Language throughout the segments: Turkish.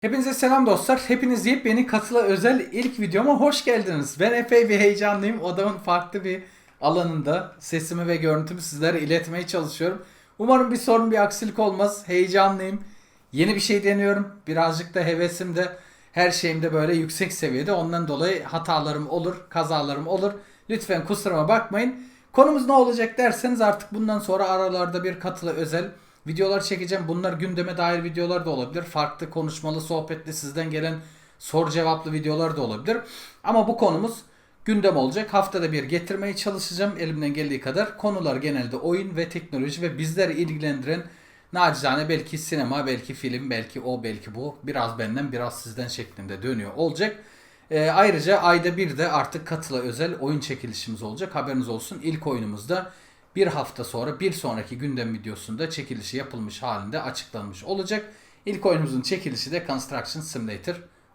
Hepinize selam dostlar. Hepiniz yepyeni katıla özel ilk videoma hoş geldiniz. Ben epey bir heyecanlıyım. Odamın farklı bir alanında sesimi ve görüntümü sizlere iletmeye çalışıyorum. Umarım bir sorun bir aksilik olmaz. Heyecanlıyım. Yeni bir şey deniyorum. Birazcık da hevesim de her şeyim de böyle yüksek seviyede. Ondan dolayı hatalarım olur, kazalarım olur. Lütfen kusuruma bakmayın. Konumuz ne olacak derseniz artık bundan sonra aralarda bir katıla özel videolar çekeceğim. Bunlar gündeme dair videolar da olabilir. Farklı konuşmalı, sohbetli sizden gelen soru cevaplı videolar da olabilir. Ama bu konumuz gündem olacak. Haftada bir getirmeye çalışacağım elimden geldiği kadar. Konular genelde oyun ve teknoloji ve bizleri ilgilendiren nacizane belki sinema, belki film, belki o, belki bu. Biraz benden, biraz sizden şeklinde dönüyor olacak. Ee, ayrıca ayda bir de artık katıla özel oyun çekilişimiz olacak. Haberiniz olsun. İlk oyunumuzda bir hafta sonra bir sonraki gündem videosunda çekilişi yapılmış halinde açıklanmış olacak. İlk oyunumuzun çekilişi de Construction Simulator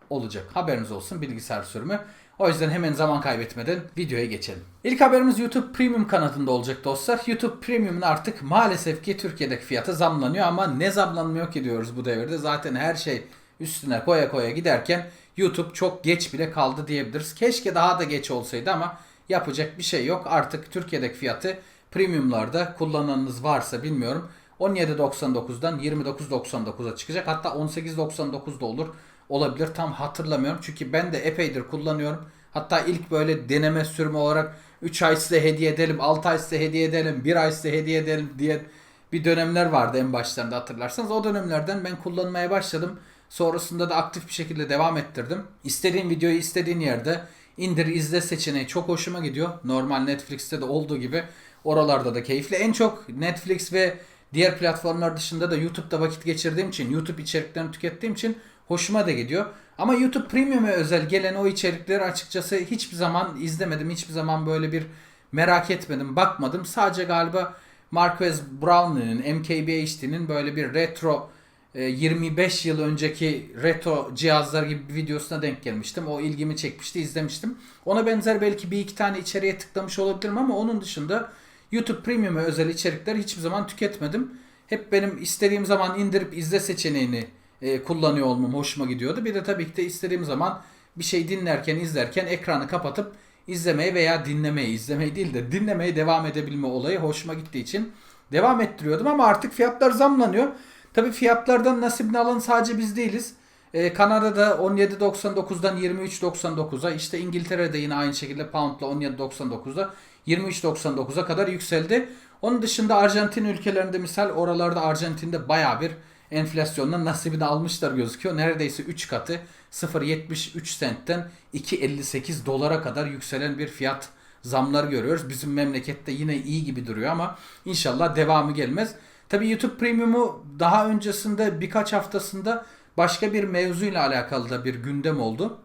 olacak. Haberiniz olsun bilgisayar sürümü. O yüzden hemen zaman kaybetmeden videoya geçelim. İlk haberimiz YouTube Premium kanadında olacak dostlar. YouTube Premium'un artık maalesef ki Türkiye'deki fiyatı zamlanıyor ama ne zamlanmıyor ki diyoruz bu devirde. Zaten her şey üstüne koya koya giderken YouTube çok geç bile kaldı diyebiliriz. Keşke daha da geç olsaydı ama yapacak bir şey yok. Artık Türkiye'deki fiyatı premiumlarda kullananınız varsa bilmiyorum 17.99'dan 29.99'a çıkacak. Hatta 18.99 da olur. Olabilir tam hatırlamıyorum. Çünkü ben de epeydir kullanıyorum. Hatta ilk böyle deneme sürümü olarak 3 ay size hediye edelim, 6 ay size hediye edelim, 1 ay size hediye edelim diye bir dönemler vardı en başlarında hatırlarsanız. O dönemlerden ben kullanmaya başladım. Sonrasında da aktif bir şekilde devam ettirdim. İstediğin videoyu istediğin yerde indir izle seçeneği çok hoşuma gidiyor. Normal Netflix'te de olduğu gibi oralarda da keyifli. En çok Netflix ve diğer platformlar dışında da YouTube'da vakit geçirdiğim için, YouTube içeriklerini tükettiğim için hoşuma da gidiyor. Ama YouTube Premium'a özel gelen o içerikleri açıkçası hiçbir zaman izlemedim. Hiçbir zaman böyle bir merak etmedim, bakmadım. Sadece galiba Marquez Brownlee'nin, MKBHD'nin böyle bir retro 25 yıl önceki retro cihazlar gibi bir videosuna denk gelmiştim. O ilgimi çekmişti, izlemiştim. Ona benzer belki bir iki tane içeriğe tıklamış olabilirim ama onun dışında YouTube Premium'a özel içerikleri hiçbir zaman tüketmedim. Hep benim istediğim zaman indirip izle seçeneğini e, kullanıyor olmam hoşuma gidiyordu. Bir de tabii ki de istediğim zaman bir şey dinlerken, izlerken ekranı kapatıp izlemeye veya dinlemeye, izlemeyi değil de dinlemeye devam edebilme olayı hoşuma gittiği için devam ettiriyordum ama artık fiyatlar zamlanıyor. Tabi fiyatlardan nasibini alan sadece biz değiliz. Ee, Kanada'da 17.99'dan 23.99'a işte İngiltere'de yine aynı şekilde poundla 17.99'da 23.99'a kadar yükseldi. Onun dışında Arjantin ülkelerinde misal oralarda Arjantin'de baya bir enflasyondan nasibini almışlar gözüküyor. Neredeyse 3 katı 0.73 sentten 2.58 dolara kadar yükselen bir fiyat zamlar görüyoruz. Bizim memlekette yine iyi gibi duruyor ama inşallah devamı gelmez. Tabi YouTube Premium'u daha öncesinde birkaç haftasında başka bir mevzuyla alakalı da bir gündem oldu.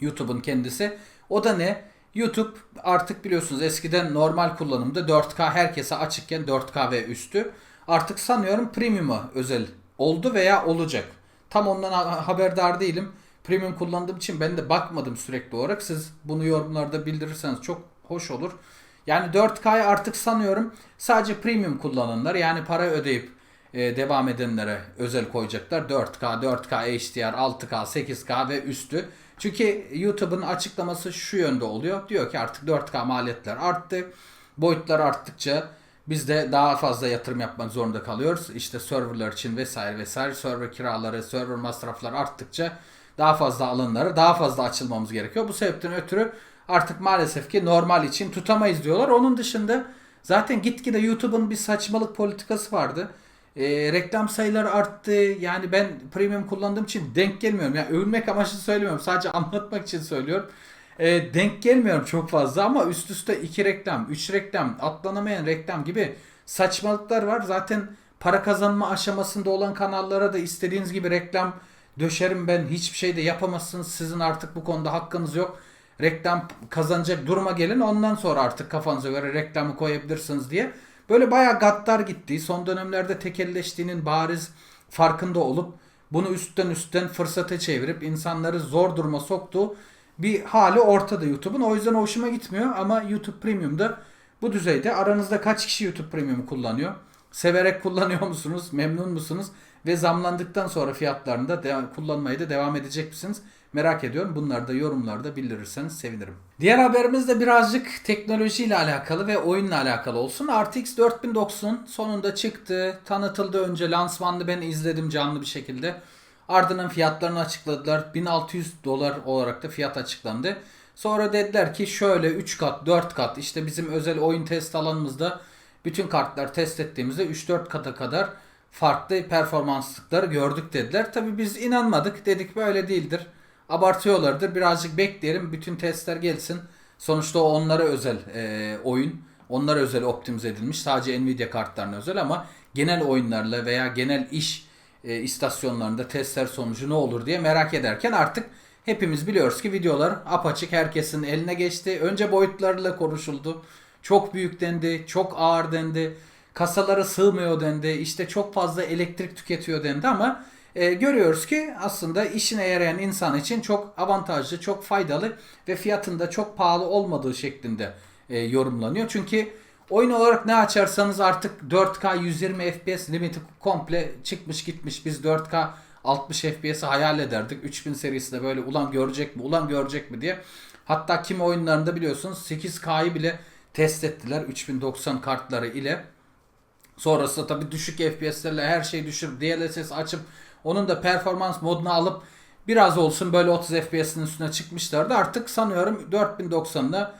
YouTube'un kendisi. O da ne? YouTube artık biliyorsunuz eskiden normal kullanımda 4K herkese açıkken 4K ve üstü. Artık sanıyorum Premium'a özel oldu veya olacak. Tam ondan haberdar değilim. Premium kullandığım için ben de bakmadım sürekli olarak. Siz bunu yorumlarda bildirirseniz çok hoş olur. Yani 4K'yı artık sanıyorum sadece premium kullananlar yani para ödeyip e, devam edenlere özel koyacaklar. 4K, 4K HDR, 6K, 8K ve üstü. Çünkü YouTube'un açıklaması şu yönde oluyor. Diyor ki artık 4K maliyetler arttı. Boyutlar arttıkça biz de daha fazla yatırım yapmak zorunda kalıyoruz. İşte serverlar için vesaire vesaire server kiraları, server masraflar arttıkça daha fazla alanlara daha fazla açılmamız gerekiyor. Bu sebepten ötürü artık maalesef ki normal için tutamayız diyorlar. Onun dışında zaten gitgide YouTube'un bir saçmalık politikası vardı. E, reklam sayıları arttı. Yani ben premium kullandığım için denk gelmiyorum. Yani övünmek amaçlı söylemiyorum. Sadece anlatmak için söylüyorum. E, denk gelmiyorum çok fazla ama üst üste iki reklam, üç reklam, atlanamayan reklam gibi saçmalıklar var. Zaten para kazanma aşamasında olan kanallara da istediğiniz gibi reklam döşerim ben. Hiçbir şey de yapamazsınız. Sizin artık bu konuda hakkınız yok reklam kazanacak duruma gelin ondan sonra artık kafanıza göre reklamı koyabilirsiniz diye. Böyle bayağı gaddar gitti. Son dönemlerde tekelleştiğinin bariz farkında olup bunu üstten üstten fırsata çevirip insanları zor duruma soktuğu bir hali ortada YouTube'un. O yüzden hoşuma gitmiyor ama YouTube Premium'da bu düzeyde. Aranızda kaç kişi YouTube Premium'u kullanıyor? Severek kullanıyor musunuz? Memnun musunuz? Ve zamlandıktan sonra fiyatlarını da devam, kullanmaya da devam edecek misiniz? Merak ediyorum. Bunları da yorumlarda bildirirseniz sevinirim. Diğer haberimiz de birazcık teknolojiyle alakalı ve oyunla alakalı olsun. RTX 4090 sonunda çıktı. Tanıtıldı önce. Lansmanını ben izledim canlı bir şekilde. Ardından fiyatlarını açıkladılar. 1600 dolar olarak da fiyat açıklandı. Sonra dediler ki şöyle 3 kat 4 kat işte bizim özel oyun test alanımızda bütün kartlar test ettiğimizde 3-4 kata kadar farklı performanslıkları gördük dediler. Tabi biz inanmadık dedik böyle değildir. Abartıyorlardır birazcık bekleyelim bütün testler gelsin. Sonuçta onlara özel e, oyun. Onlara özel optimize edilmiş. Sadece Nvidia kartlarına özel ama genel oyunlarla veya genel iş e, istasyonlarında testler sonucu ne olur diye merak ederken artık hepimiz biliyoruz ki videolar apaçık herkesin eline geçti. Önce boyutlarıyla konuşuldu. Çok büyük dendi, çok ağır dendi. Kasaları sığmıyor dendi. işte çok fazla elektrik tüketiyor dendi ama e, görüyoruz ki aslında işine yarayan insan için çok avantajlı, çok faydalı ve fiyatında çok pahalı olmadığı şeklinde e, yorumlanıyor. Çünkü oyun olarak ne açarsanız artık 4K 120 FPS limiti komple çıkmış gitmiş. Biz 4K 60 FPS'i hayal ederdik. 3000 serisinde böyle ulan görecek mi, ulan görecek mi diye. Hatta kim oyunlarında biliyorsunuz 8K'yı bile test ettiler 3090 kartları ile. Sonrasında tabii düşük FPS'lerle her şeyi düşürüp DLSS açıp onun da performans moduna alıp biraz olsun böyle 30 FPS'in üstüne çıkmışlardı. Artık sanıyorum 4090'da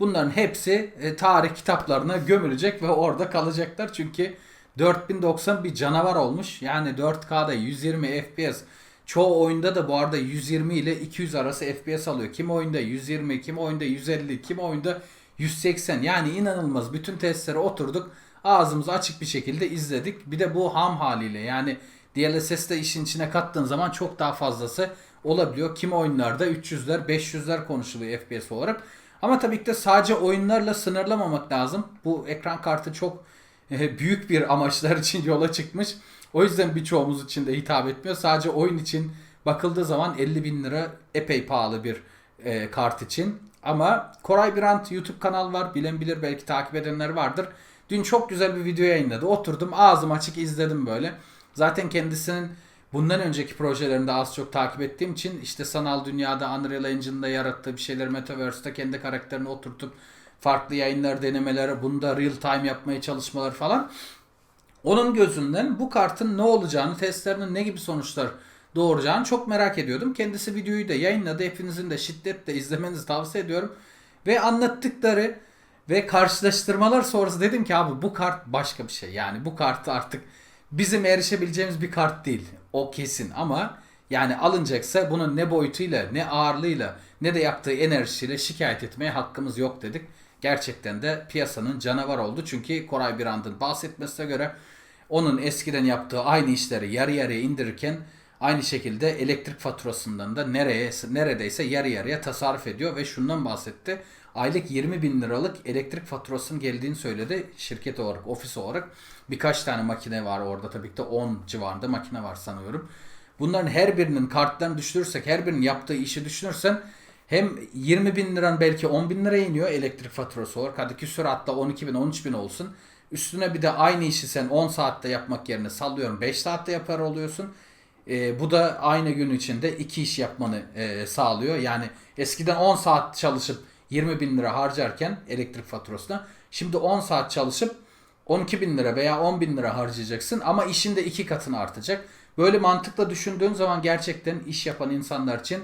bunların hepsi e, tarih kitaplarına gömülecek ve orada kalacaklar. Çünkü 4090 bir canavar olmuş. Yani 4K'da 120 FPS. Çoğu oyunda da bu arada 120 ile 200 arası FPS alıyor. Kim oyunda 120, kim oyunda 150, kim oyunda 180. Yani inanılmaz. Bütün testlere oturduk. Ağzımızı açık bir şekilde izledik. Bir de bu ham haliyle yani DLSS de işin içine kattığın zaman çok daha fazlası olabiliyor. Kim oyunlarda 300'ler 500'ler konuşuluyor FPS olarak. Ama tabii ki de sadece oyunlarla sınırlamamak lazım. Bu ekran kartı çok e, büyük bir amaçlar için yola çıkmış. O yüzden birçoğumuz için de hitap etmiyor. Sadece oyun için bakıldığı zaman 50 bin lira epey pahalı bir e, kart için. Ama Koray Birant YouTube kanal var. Bilen bilir belki takip edenler vardır. Dün çok güzel bir video yayınladı. Oturdum ağzım açık izledim böyle. Zaten kendisinin bundan önceki projelerinde az çok takip ettiğim için işte sanal dünyada Unreal Engine'da yarattığı bir şeyler Metaverse'de kendi karakterini oturtup farklı yayınlar denemeleri, bunda real time yapmaya çalışmalar falan. Onun gözünden bu kartın ne olacağını, testlerinin ne gibi sonuçlar doğuracağını çok merak ediyordum. Kendisi videoyu da yayınladı. Hepinizin de şiddetle izlemenizi tavsiye ediyorum. Ve anlattıkları ve karşılaştırmalar sonrası dedim ki abi bu kart başka bir şey. Yani bu kartı artık bizim erişebileceğimiz bir kart değil. O kesin ama yani alınacaksa bunun ne boyutuyla, ne ağırlığıyla, ne de yaptığı enerjisiyle şikayet etmeye hakkımız yok dedik. Gerçekten de piyasanın canavar oldu. Çünkü Koray Birand'ın bahsetmesine göre onun eskiden yaptığı aynı işleri yarı yarıya indirirken aynı şekilde elektrik faturasından da nereye neredeyse yarı yarıya tasarruf ediyor ve şundan bahsetti. Aylık 20 bin liralık elektrik faturasının geldiğini söyledi şirket olarak, ofis olarak. Birkaç tane makine var orada tabii ki de 10 civarında makine var sanıyorum. Bunların her birinin kartlarını düşürürsek, her birinin yaptığı işi düşünürsen hem 20 bin liran belki 10 bin liraya iniyor elektrik faturası olarak. Hadi küsur hatta 12 bin 13 bin olsun. Üstüne bir de aynı işi sen 10 saatte yapmak yerine sallıyorum 5 saatte yapar oluyorsun. E, bu da aynı gün içinde iki iş yapmanı e, sağlıyor. Yani eskiden 10 saat çalışıp 20 bin lira harcarken elektrik faturasına şimdi 10 saat çalışıp 12 bin lira veya 10 bin lira harcayacaksın ama işin de iki katını artacak. Böyle mantıkla düşündüğün zaman gerçekten iş yapan insanlar için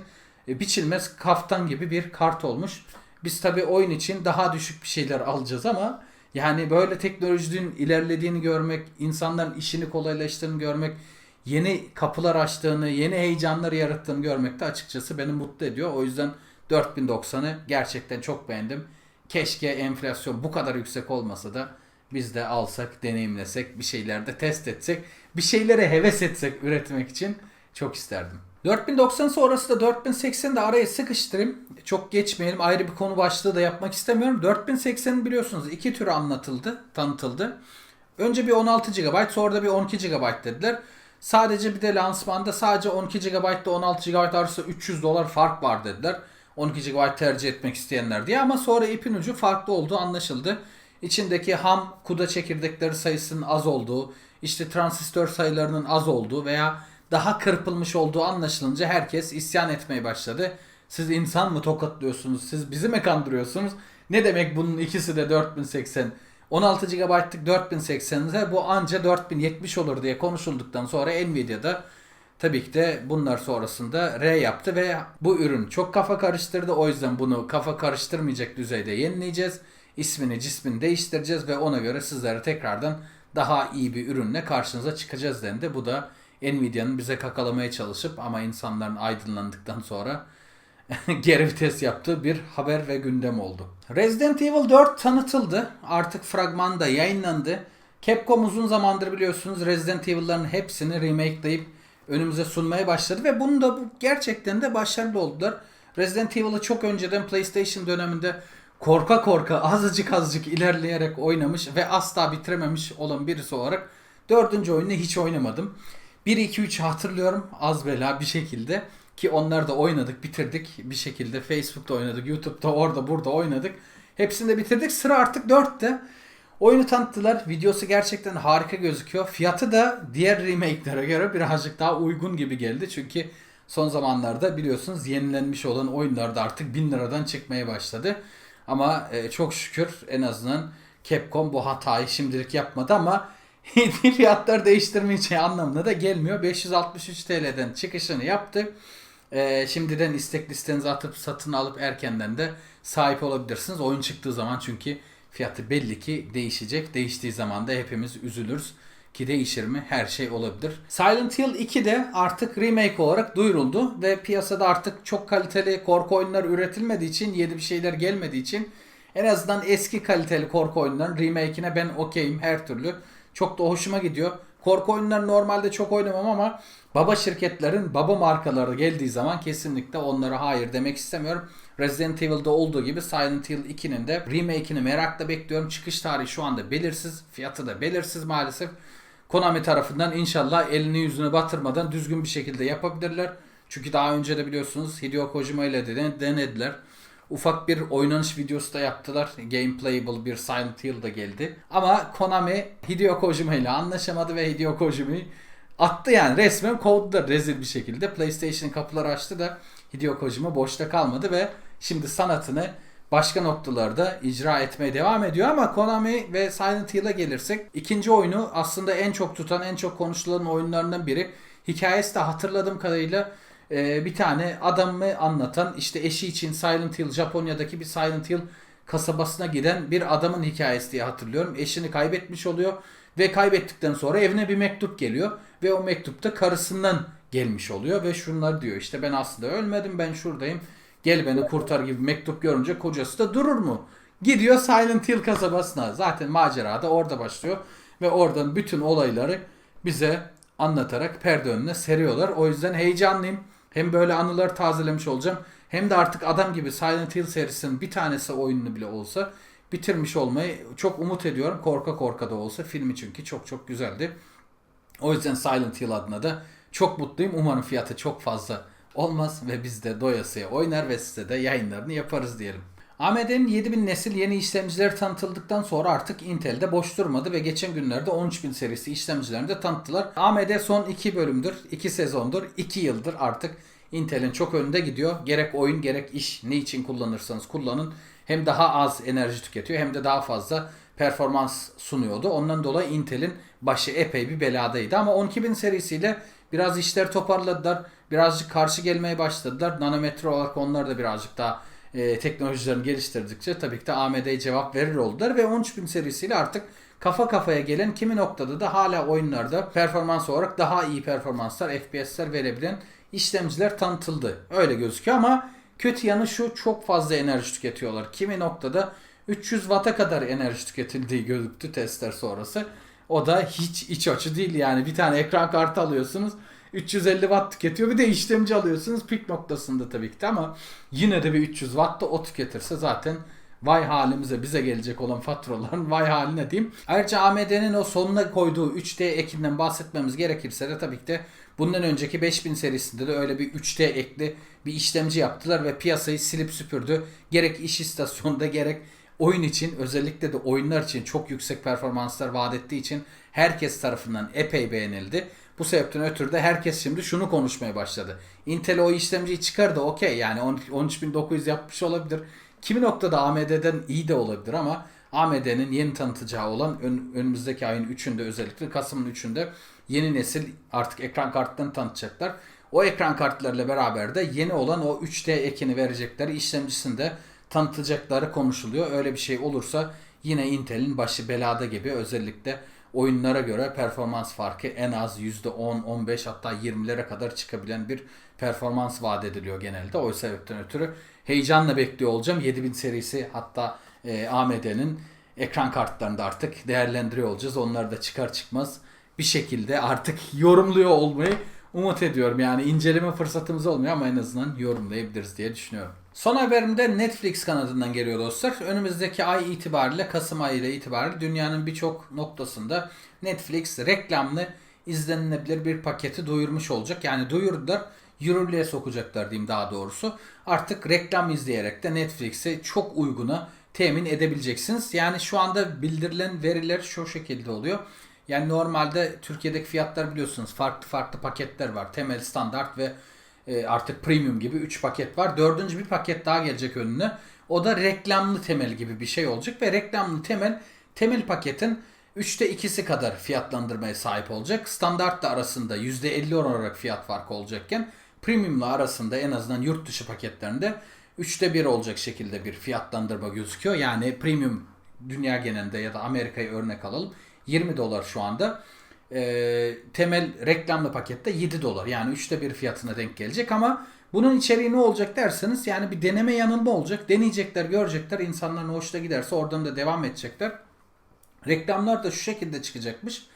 e, biçilmez kaftan gibi bir kart olmuş. Biz tabi oyun için daha düşük bir şeyler alacağız ama yani böyle teknolojinin ilerlediğini görmek, insanların işini kolaylaştığını görmek, yeni kapılar açtığını, yeni heyecanlar yarattığını görmek de açıkçası beni mutlu ediyor. O yüzden 4090'ı gerçekten çok beğendim. Keşke enflasyon bu kadar yüksek olmasa da biz de alsak, deneyimlesek, bir şeylerde test etsek, bir şeylere heves etsek üretmek için çok isterdim. 4090 sonrası da 4080 de araya sıkıştırayım. Çok geçmeyelim. Ayrı bir konu başlığı da yapmak istemiyorum. 4080 biliyorsunuz iki türü anlatıldı, tanıtıldı. Önce bir 16 GB, sonra da bir 12 GB dediler. Sadece bir de lansmanda sadece 12 GB ile 16 GB arasında 300 dolar fark var dediler. 12 GB tercih etmek isteyenler diye ama sonra ipin ucu farklı olduğu anlaşıldı. İçindeki ham kuda çekirdekleri sayısının az olduğu, işte transistör sayılarının az olduğu veya daha kırpılmış olduğu anlaşılınca herkes isyan etmeye başladı. Siz insan mı tokatlıyorsunuz? Siz bizi mi kandırıyorsunuz? Ne demek bunun ikisi de 4080? 16 GB'lık 4080 ise bu anca 4070 olur diye konuşulduktan sonra Nvidia'da tabii ki de bunlar sonrasında R yaptı ve bu ürün çok kafa karıştırdı. O yüzden bunu kafa karıştırmayacak düzeyde yenileyeceğiz. İsmini cismini değiştireceğiz ve ona göre sizlere tekrardan daha iyi bir ürünle karşınıza çıkacağız dendi. Bu da Nvidia'nın bize kakalamaya çalışıp ama insanların aydınlandıktan sonra geri vites yaptığı bir haber ve gündem oldu. Resident Evil 4 tanıtıldı. Artık fragman da yayınlandı. Capcom uzun zamandır biliyorsunuz Resident Evil'ların hepsini remakeleyip önümüze sunmaya başladı ve bunu da gerçekten de başarılı oldular. Resident Evil'ı çok önceden PlayStation döneminde korka korka azıcık azıcık ilerleyerek oynamış ve asla bitirememiş olan birisi olarak dördüncü oyunu hiç oynamadım. 1 2 3 hatırlıyorum az bela bir şekilde ki onlar da oynadık, bitirdik bir şekilde. Facebook'ta oynadık, YouTube'da orada burada oynadık. Hepsini de bitirdik. Sıra artık 4'te. Oyunu tanıttılar. Videosu gerçekten harika gözüküyor. Fiyatı da diğer remake'lere göre birazcık daha uygun gibi geldi. Çünkü son zamanlarda biliyorsunuz yenilenmiş olan oyunlar da artık 1000 liradan çıkmaya başladı. Ama e, çok şükür en azından Capcom bu hatayı şimdilik yapmadı ama fiyatlar değiştirmeyeceği anlamına da gelmiyor. 563 TL'den çıkışını yaptı. Ee, şimdiden istek listenize atıp satın alıp erkenden de sahip olabilirsiniz. Oyun çıktığı zaman çünkü fiyatı belli ki değişecek. Değiştiği zaman da hepimiz üzülürüz. Ki değişir mi? Her şey olabilir. Silent Hill 2 de artık remake olarak duyuruldu ve piyasada artık çok kaliteli korku oyunları üretilmediği için, yeni bir şeyler gelmediği için en azından eski kaliteli korku oyunlarının remake'ine ben okeyim her türlü. Çok da hoşuma gidiyor. Korku oyunları normalde çok oynamam ama baba şirketlerin baba markaları geldiği zaman kesinlikle onlara hayır demek istemiyorum. Resident Evil'da olduğu gibi Silent Hill 2'nin de remake'ini merakla bekliyorum. Çıkış tarihi şu anda belirsiz. Fiyatı da belirsiz maalesef. Konami tarafından inşallah elini yüzünü batırmadan düzgün bir şekilde yapabilirler. Çünkü daha önce de biliyorsunuz Hideo Kojima ile de denediler. Ufak bir oynanış videosu da yaptılar. Gameplayable bir Silent Hill da geldi. Ama Konami Hideo Kojima ile anlaşamadı ve Hideo Kojima'yı attı yani resmen kovdular rezil bir şekilde. PlayStation kapıları açtı da Hideo Kojima boşta kalmadı ve şimdi sanatını başka noktalarda icra etmeye devam ediyor ama Konami ve Silent Hill'a gelirsek ikinci oyunu aslında en çok tutan en çok konuşulan oyunlarından biri. Hikayesi de hatırladığım kadarıyla e, bir tane adamı anlatan işte eşi için Silent Hill Japonya'daki bir Silent Hill kasabasına giden bir adamın hikayesi diye hatırlıyorum. Eşini kaybetmiş oluyor ve kaybettikten sonra evine bir mektup geliyor ve o mektupta karısından gelmiş oluyor ve şunlar diyor işte ben aslında ölmedim ben şuradayım gel beni kurtar gibi mektup görünce kocası da durur mu? Gidiyor Silent Hill kasabasına zaten macera da orada başlıyor ve oradan bütün olayları bize anlatarak perde önüne seriyorlar. O yüzden heyecanlıyım. Hem böyle anılar tazelemiş olacağım. Hem de artık adam gibi Silent Hill serisinin bir tanesi oyununu bile olsa bitirmiş olmayı çok umut ediyorum. Korka korka da olsa filmi çünkü çok çok güzeldi. O yüzden Silent Hill adına da çok mutluyum. Umarım fiyatı çok fazla olmaz ve biz de doyasıya oynar ve size de yayınlarını yaparız diyelim. AMD'nin 7000 nesil yeni işlemcileri tanıtıldıktan sonra artık Intel'de boş durmadı ve geçen günlerde 13000 serisi işlemcilerini de tanıttılar. AMD son 2 bölümdür, 2 sezondur, 2 yıldır artık Intel'in çok önünde gidiyor. Gerek oyun gerek iş ne için kullanırsanız kullanın. Hem daha az enerji tüketiyor hem de daha fazla performans sunuyordu. Ondan dolayı Intel'in başı epey bir beladaydı. Ama 12000 serisiyle biraz işler toparladılar. Birazcık karşı gelmeye başladılar. Nanometre olarak onlar da birazcık daha e, teknolojilerini geliştirdikçe tabii ki de AMD'ye cevap verir oldular ve 13.000 serisiyle artık kafa kafaya gelen kimi noktada da hala oyunlarda performans olarak daha iyi performanslar, FPS'ler verebilen işlemciler tanıtıldı. Öyle gözüküyor ama kötü yanı şu çok fazla enerji tüketiyorlar. Kimi noktada 300 Watt'a kadar enerji tüketildiği gözüktü testler sonrası. O da hiç iç açı değil yani bir tane ekran kartı alıyorsunuz 350 watt tüketiyor. Bir de işlemci alıyorsunuz pik noktasında tabii ki de ama yine de bir 300 watt da o tüketirse zaten vay halimize bize gelecek olan faturaların vay haline diyeyim. Ayrıca AMD'nin o sonuna koyduğu 3D ekinden bahsetmemiz gerekirse de tabii ki de bundan önceki 5000 serisinde de öyle bir 3D ekli bir işlemci yaptılar ve piyasayı silip süpürdü. Gerek iş istasyonunda gerek oyun için özellikle de oyunlar için çok yüksek performanslar vaat ettiği için herkes tarafından epey beğenildi. Bu sebepten ötürü de herkes şimdi şunu konuşmaya başladı. Intel o işlemciyi çıkardı okey yani 13900 yapmış olabilir. Kimi noktada AMD'den iyi de olabilir ama AMD'nin yeni tanıtacağı olan ön- önümüzdeki ayın 3'ünde özellikle Kasım'ın 3'ünde yeni nesil artık ekran kartlarını tanıtacaklar. O ekran kartlarıyla beraber de yeni olan o 3D ekini verecekleri işlemcisini de tanıtacakları konuşuluyor. Öyle bir şey olursa yine Intel'in başı belada gibi özellikle oyunlara göre performans farkı en az %10, 15 hatta 20'lere kadar çıkabilen bir performans vaat ediliyor genelde. O sebepten ötürü heyecanla bekliyor olacağım. 7000 serisi hatta e, AMD'nin ekran kartlarını da artık değerlendiriyor olacağız. Onları da çıkar çıkmaz bir şekilde artık yorumluyor olmayı umut ediyorum. Yani inceleme fırsatımız olmuyor ama en azından yorumlayabiliriz diye düşünüyorum. Son haberim de Netflix kanadından geliyor dostlar. Önümüzdeki ay itibariyle Kasım ayı ile itibariyle dünyanın birçok noktasında Netflix reklamlı izlenilebilir bir paketi duyurmuş olacak. Yani duyurdular yürürlüğe sokacaklar diyeyim daha doğrusu. Artık reklam izleyerek de Netflix'i çok uyguna temin edebileceksiniz. Yani şu anda bildirilen veriler şu şekilde oluyor. Yani normalde Türkiye'deki fiyatlar biliyorsunuz farklı farklı paketler var. Temel, standart ve e, artık premium gibi 3 paket var. Dördüncü bir paket daha gelecek önüne. O da reklamlı temel gibi bir şey olacak ve reklamlı temel temel paketin 3'te 2'si kadar fiyatlandırmaya sahip olacak. Standart da arasında %50 oran olarak fiyat farkı olacakken premiumla arasında en azından yurt dışı paketlerinde 3'te 1 olacak şekilde bir fiyatlandırma gözüküyor. Yani premium dünya genelinde ya da Amerika'yı örnek alalım. 20 dolar şu anda. Ee, temel reklamlı pakette 7 dolar. Yani 3'te 1 fiyatına denk gelecek ama bunun içeriği ne olacak derseniz yani bir deneme yanılma olacak. Deneyecekler, görecekler. İnsanların hoşuna giderse oradan da devam edecekler. Reklamlar da şu şekilde çıkacakmış.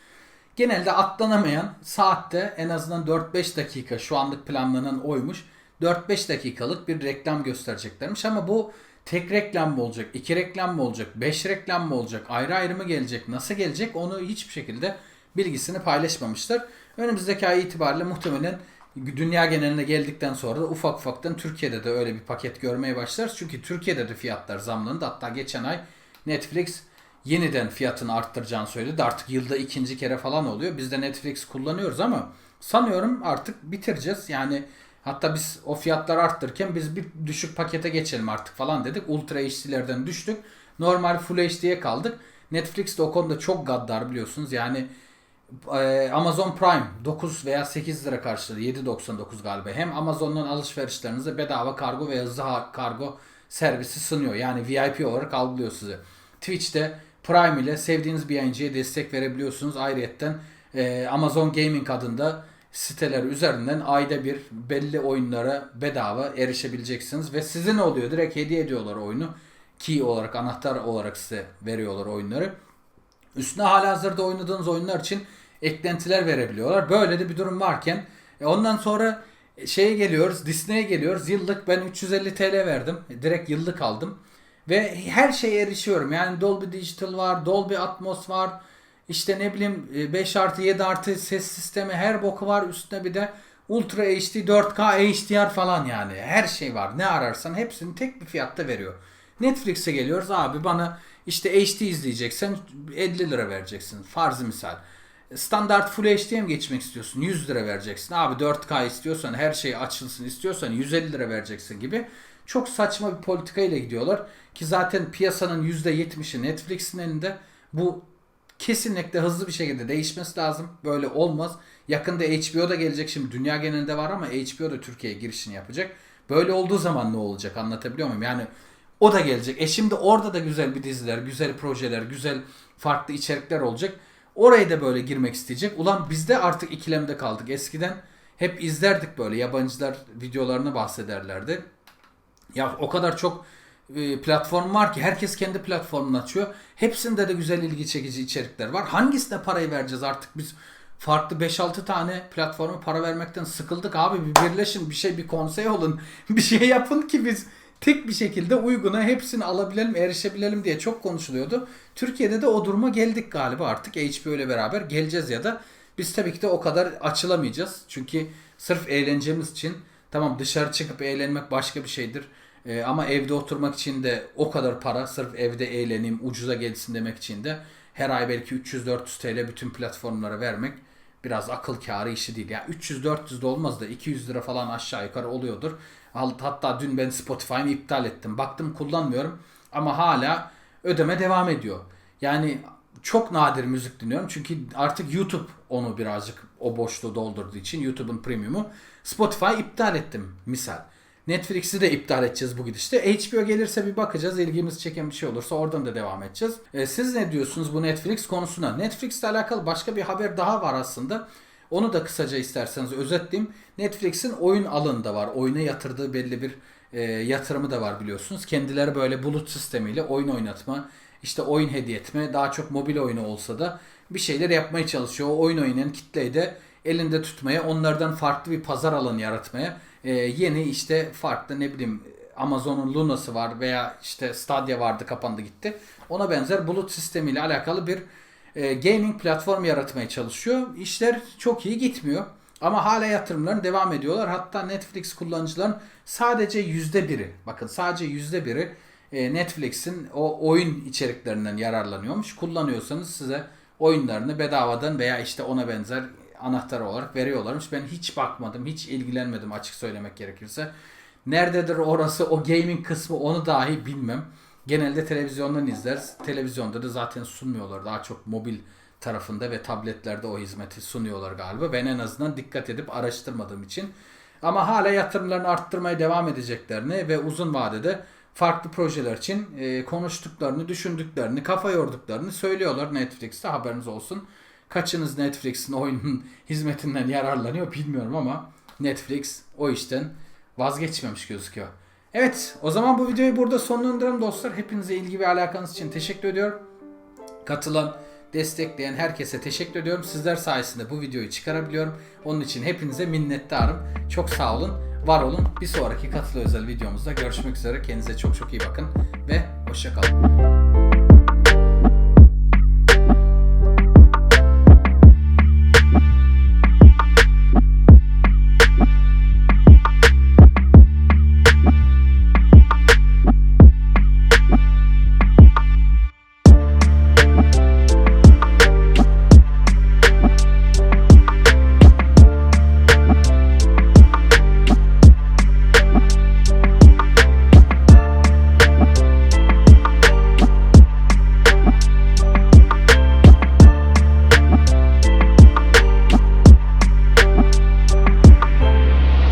Genelde atlanamayan saatte en azından 4-5 dakika şu anlık planlanan oymuş. 4-5 dakikalık bir reklam göstereceklermiş ama bu tek reklam mı olacak, iki reklam mı olacak, 5 reklam mı olacak, ayrı ayrı mı gelecek, nasıl gelecek onu hiçbir şekilde bilgisini paylaşmamışlar. Önümüzdeki ay itibariyle muhtemelen dünya geneline geldikten sonra da ufak ufaktan Türkiye'de de öyle bir paket görmeye başlarız. Çünkü Türkiye'de de fiyatlar zamlandı. Hatta geçen ay Netflix yeniden fiyatını arttıracağını söyledi. Artık yılda ikinci kere falan oluyor. Biz de Netflix kullanıyoruz ama sanıyorum artık bitireceğiz. Yani hatta biz o fiyatları arttırırken biz bir düşük pakete geçelim artık falan dedik. Ultra HD'lerden düştük. Normal Full HD'ye kaldık. Netflix de o konuda çok gaddar biliyorsunuz. Yani Amazon Prime 9 veya 8 lira karşılığı 7.99 galiba. Hem Amazon'dan alışverişlerinize bedava kargo ve hızlı kargo servisi sunuyor. Yani VIP olarak algılıyor sizi. Twitch'te Prime ile sevdiğiniz bir yayıncıya destek verebiliyorsunuz. Ayrıyetten e, Amazon Gaming adında siteler üzerinden ayda bir belli oyunlara bedava erişebileceksiniz. Ve size ne oluyor? Direkt hediye ediyorlar oyunu. Key olarak, anahtar olarak size veriyorlar oyunları. Üstüne halihazırda oynadığınız oyunlar için eklentiler verebiliyorlar. Böyle de bir durum varken e, ondan sonra şeye geliyoruz, Disney'e geliyoruz. Yıllık ben 350 TL verdim. E, Direkt yıllık aldım. Ve her şeye erişiyorum. Yani Dolby Digital var, Dolby Atmos var. İşte ne bileyim e, 5 artı 7 artı ses sistemi her boku var. Üstüne bir de Ultra HD 4K HDR falan yani. Her şey var. Ne ararsan hepsini tek bir fiyatta veriyor. Netflix'e geliyoruz abi bana işte HD izleyeceksen 50 lira vereceksin. Farzı misal. Standart Full HD'ye mi geçmek istiyorsun? 100 lira vereceksin. Abi 4K istiyorsan her şey açılsın istiyorsan 150 lira vereceksin gibi. Çok saçma bir politika ile gidiyorlar. Ki zaten piyasanın %70'i Netflix'in elinde. Bu kesinlikle hızlı bir şekilde değişmesi lazım. Böyle olmaz. Yakında HBO da gelecek şimdi. Dünya genelinde var ama HBO da Türkiye'ye girişini yapacak. Böyle olduğu zaman ne olacak anlatabiliyor muyum? Yani o da gelecek. E şimdi orada da güzel bir diziler, güzel projeler, güzel farklı içerikler olacak. Oraya da böyle girmek isteyecek. Ulan biz de artık ikilemde kaldık. Eskiden hep izlerdik böyle yabancılar videolarını bahsederlerdi. Ya o kadar çok e, platform var ki herkes kendi platformunu açıyor. Hepsinde de güzel ilgi çekici içerikler var. Hangisine parayı vereceğiz artık biz? Farklı 5-6 tane platforma para vermekten sıkıldık abi. Bir birleşin, bir şey, bir konsey olun. Bir şey yapın ki biz tek bir şekilde uyguna hepsini alabilelim, erişebilelim diye çok konuşuluyordu. Türkiye'de de o duruma geldik galiba artık HBO ile beraber geleceğiz ya da biz tabii ki de o kadar açılamayacağız. Çünkü sırf eğlencemiz için tamam dışarı çıkıp eğlenmek başka bir şeydir. Ee, ama evde oturmak için de o kadar para sırf evde eğleneyim ucuza gelsin demek için de her ay belki 300-400 TL bütün platformlara vermek biraz akıl kârı işi değil. Ya 300-400 de olmaz da 200 lira falan aşağı yukarı oluyordur. Hatta dün ben Spotify'ımı iptal ettim. Baktım kullanmıyorum ama hala ödeme devam ediyor. Yani çok nadir müzik dinliyorum çünkü artık YouTube onu birazcık o boşluğu doldurduğu için YouTube'un premiumu Spotify iptal ettim misal. Netflix'i de iptal edeceğiz bu gidişte. HBO gelirse bir bakacağız. İlgimiz çeken bir şey olursa oradan da devam edeceğiz. E, siz ne diyorsunuz bu Netflix konusuna? Netflix'le alakalı başka bir haber daha var aslında. Onu da kısaca isterseniz özetleyeyim. Netflix'in oyun alanında var. Oyuna yatırdığı belli bir e, yatırımı da var biliyorsunuz. Kendileri böyle bulut sistemiyle oyun oynatma, işte oyun hediye etme, daha çok mobil oyunu olsa da bir şeyler yapmaya çalışıyor. O oyun oynayan kitleyi de elinde tutmaya, onlardan farklı bir pazar alanı yaratmaya, e, yeni işte farklı ne bileyim Amazon'un Luna'sı var veya işte Stadia vardı kapandı gitti. Ona benzer bulut sistemiyle alakalı bir e, gaming platform yaratmaya çalışıyor. İşler çok iyi gitmiyor. Ama hala yatırımlarına devam ediyorlar. Hatta Netflix kullanıcıların sadece yüzde biri, bakın sadece yüzde biri e, Netflix'in o oyun içeriklerinden yararlanıyormuş. Kullanıyorsanız size oyunlarını bedavadan veya işte ona benzer anahtar olarak veriyorlarmış. Ben hiç bakmadım, hiç ilgilenmedim açık söylemek gerekirse. Nerededir orası, o gaming kısmı onu dahi bilmem. Genelde televizyondan izleriz. Televizyonda da zaten sunmuyorlar. Daha çok mobil tarafında ve tabletlerde o hizmeti sunuyorlar galiba. Ben en azından dikkat edip araştırmadığım için. Ama hala yatırımlarını arttırmaya devam edeceklerini ve uzun vadede farklı projeler için e, konuştuklarını, düşündüklerini, kafa yorduklarını söylüyorlar Netflix'te haberiniz olsun. Kaçınız Netflix'in oyunun hizmetinden yararlanıyor bilmiyorum ama Netflix o işten vazgeçmemiş gözüküyor. Evet o zaman bu videoyu burada sonlandıralım dostlar. Hepinize ilgi ve alakanız için teşekkür ediyorum. Katılan, destekleyen herkese teşekkür ediyorum. Sizler sayesinde bu videoyu çıkarabiliyorum. Onun için hepinize minnettarım. Çok sağ olun, var olun. Bir sonraki katılı özel videomuzda görüşmek üzere. Kendinize çok çok iyi bakın ve hoşçakalın.